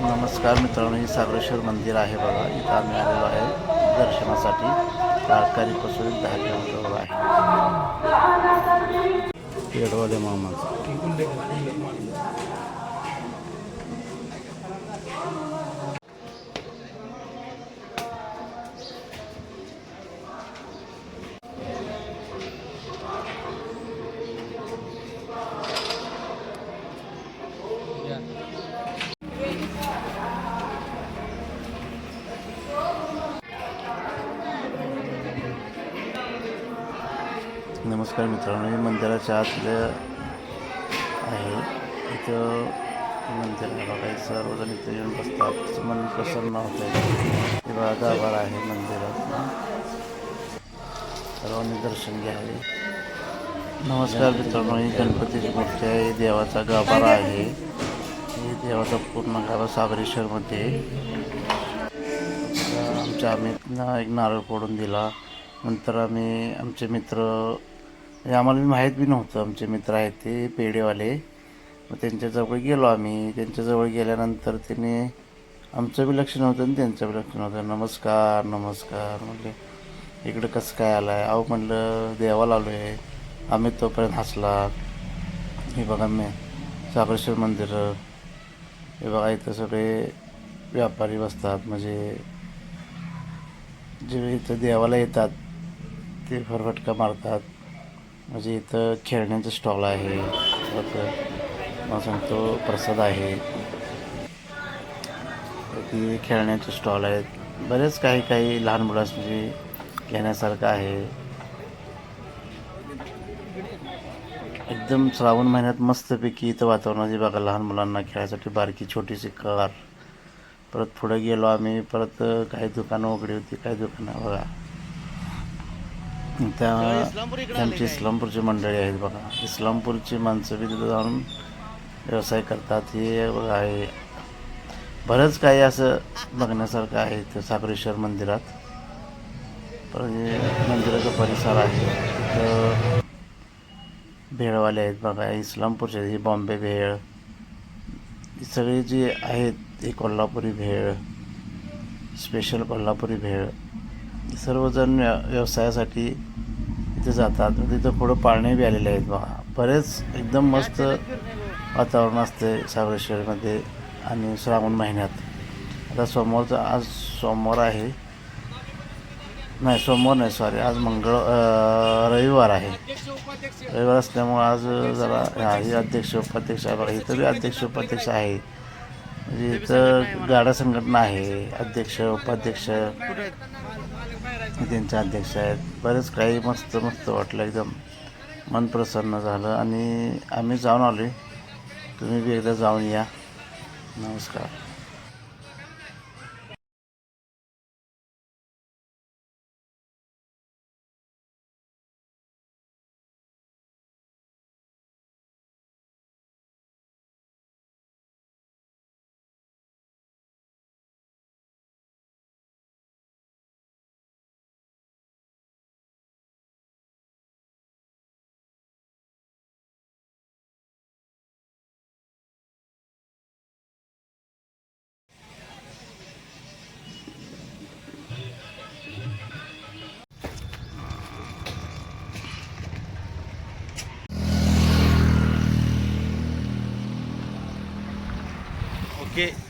नमस्कार मित्रांनो हे सागरेश्वर मंदिर आहे बघा. इथं आम्ही आलेलो आहे दर्शनासाठी. तारकारीपासून एक दहा किलोमीटरवर आहे. पेडवाले मामाचं नमस्कार मित्रांनो मी मंदिराच्या आतलं आहे. इथं मंदिर आहे सार्वजनिक सर्वजण इथं येऊन बसतात. मन प्रसन्न होतं आहे बघा गाभार आहे मंदिरात. सर्वांनी दर्शन घ्यावे. नमस्कार मित्रांनो ही गणपतीची मूर्ती आहे. देवाचा गाभारा आहे. ही देवाचा पूर्ण गाभा सागरेश्वरमध्ये. आमच्या आम्ही एक नारळ फोडून दिला. नंतर आम्ही आमचे मित्र म्हणजे आम्हाला माहीत बी नव्हतं. आमचे मित्र आहेत ते पेढेवाले. मग त्यांच्याजवळ गेलो आम्ही. त्यांच्याजवळ गेल्यानंतर त्याने आमचं बी लक्ष नव्हतं आणि त्यांचं बी लक्ष नव्हतं. नमस्कार नमस्कार म्हणले. इकडं कसं काय आलं आहे अहो म्हणलं देवाला आलो आहे आम्ही तोपर्यंत हसला. हे बघा मी सागरेश्वर मंदिर. हे बघा इथं सगळे व्यापारी बसतात. म्हणजे जे इथं देवाला येतात ते फरफटका मारतात. म्हणजे इथं खेळण्याचं स्टॉल आहे. परत मला सांगतो प्रसाद आहे. ती खेळण्याचे स्टॉल आहेत. बरेच काही काही लहान मुलांसाठी म्हणजे घेण्यासारखं आहे. एकदम श्रावण महिन्यात मस्तपैकी इथं वातावरण जे बघा लहान मुलांना खेळायसाठी बारकी छोटीशी कार. परत पुढे गेलो आम्ही परत काही दुकानं उघडी होती काही दुकानं बघा. त्या त्यांची इस्लामपूरची मंडळी आहेत बघा. इस्लामपूरची माणसं बी तिथं जाऊन व्यवसाय करतात. हे बघा आहे बरंच काही असं बघण्यासारखं आहे इथं सागरेश्वर मंदिरात. परत हे मंदिराचा परिसर आहे. तिथं भेळवाले आहेत बघा इस्लामपूरचे हे बॉम्बे भेळ. ही सगळी जी आहेत ते कोल्हापुरी भेळ स्पेशल कोल्हापुरी भेळ. सर्वजण व्य व्यवसायासाठी तिथे जातात. तिथं पुढं पाळणे बी आलेले आहेत बघा. बरेच एकदम मस्त वातावरण असते सागरेश्वरमध्ये आणि श्रावण महिन्यात. आता सोमवारचं आज सोमवार आहे. नाही सोमवार नाही सॉरी आज मंगळ रविवार आहे. रविवार असल्यामुळं आज जरा हा ही अध्यक्ष उपाध्यक्ष इथं बी अध्यक्ष उपाध्यक्ष आहे. म्हणजे इथं गाडा संघटना आहे. अध्यक्ष उपाध्यक्ष. त्यांचे अध्यक्ष आहेत. बरेच काही मस्त मस्त वाटलं एकदम. मन प्रसन्न झालं आणि आम्ही जाऊन आलो तुम्ही बी एकदा जाऊन या. नमस्कार. sikit.